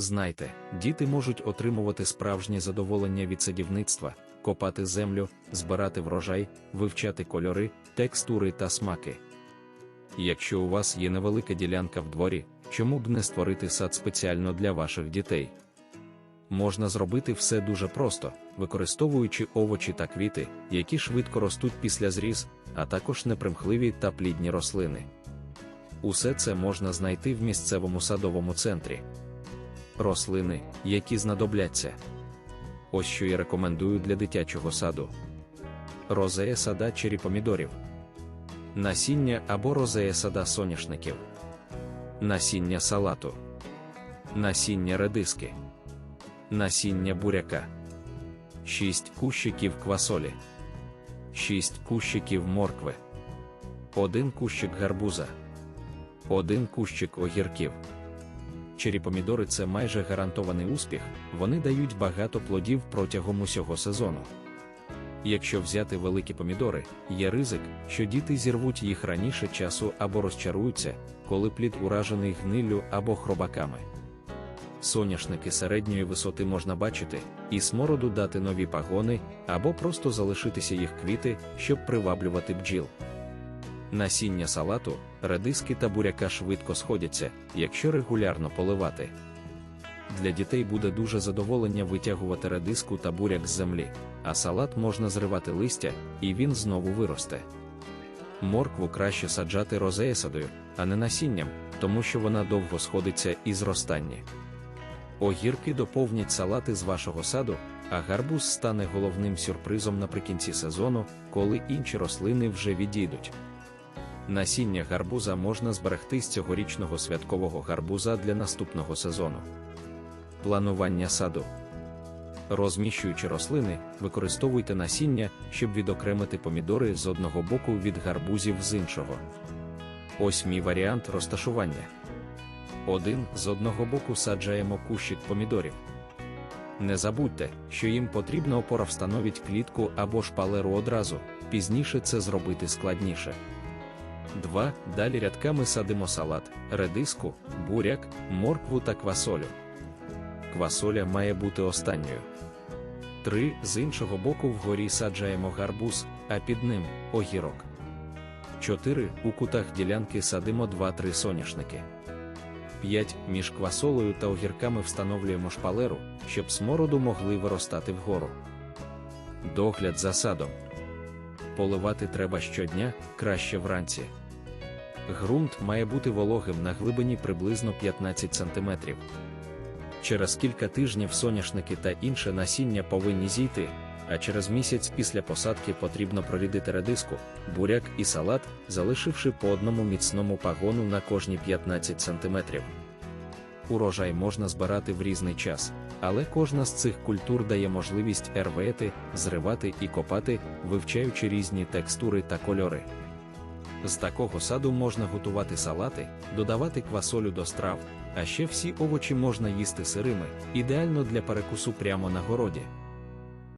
Знайте, діти можуть отримувати справжнє задоволення від садівництва, копати землю, збирати врожай, вивчати кольори, текстури та смаки. Якщо у вас є невелика ділянка в дворі, чому б не створити сад спеціально для ваших дітей? Можна зробити все дуже просто, використовуючи овочі та квіти, які швидко ростуть після зріз, а також непримхливі та плідні рослини. Усе це можна знайти в місцевому садовому центрі. Рослини, які знадобляться. Ось що я рекомендую для дитячого саду: розея сада чері помідорів, насіння або розея сада соняшників, насіння салату, насіння редиски, насіння буряка, 6 кущиків квасолі, 6 кущиків моркви, 1 кущик гарбуза, 1 кущик огірків. Чері помідори це майже гарантований успіх, вони дають багато плодів протягом усього сезону. Якщо взяти великі помідори, є ризик, що діти зірвуть їх раніше часу або розчаруються, коли плід уражений гниллю або хробаками. Соняшники середньої висоти можна бачити, і смороду дати нові пагони або просто залишитися їх квіти, щоб приваблювати бджіл. Насіння салату, редиски та буряка швидко сходяться, якщо регулярно поливати. Для дітей буде дуже задоволення витягувати редиску та буряк з землі, а салат можна зривати листя, і він знову виросте. Моркву краще саджати розеясадою, а не насінням, тому що вона довго сходиться і зростання. Огірки доповнять салати з вашого саду, а гарбуз стане головним сюрпризом наприкінці сезону, коли інші рослини вже відійдуть. Насіння гарбуза можна зберегти з цьогорічного святкового гарбуза для наступного сезону. Планування саду. Розміщуючи рослини, використовуйте насіння, щоб відокремити помідори з одного боку від гарбузів з іншого. Ось мій варіант розташування. Один з одного боку саджаємо кущик помідорів. Не забудьте, що їм потрібна опора встановіть клітку або шпалеру одразу, пізніше це зробити складніше. 2. Далі рядками садимо салат, редиску, буряк, моркву та квасолю. Квасоля має бути останньою. 3. З іншого боку вгорі саджаємо гарбуз, а під ним огірок. 4. У кутах ділянки садимо 2-3 соняшники. 5. Між квасолою та огірками встановлюємо шпалеру, щоб смороду могли виростати вгору. Догляд за садом. Поливати треба щодня, краще вранці. Ґрунт має бути вологим на глибині приблизно 15 см. Через кілька тижнів соняшники та інше насіння повинні зійти, а через місяць після посадки потрібно прорідити редиску, буряк і салат, залишивши по одному міцному пагону на кожні 15 см. Урожай можна збирати в різний час, але кожна з цих культур дає можливість ервети, зривати і копати, вивчаючи різні текстури та кольори. З такого саду можна готувати салати, додавати квасолю до страв, а ще всі овочі можна їсти сирими, ідеально для перекусу прямо на городі.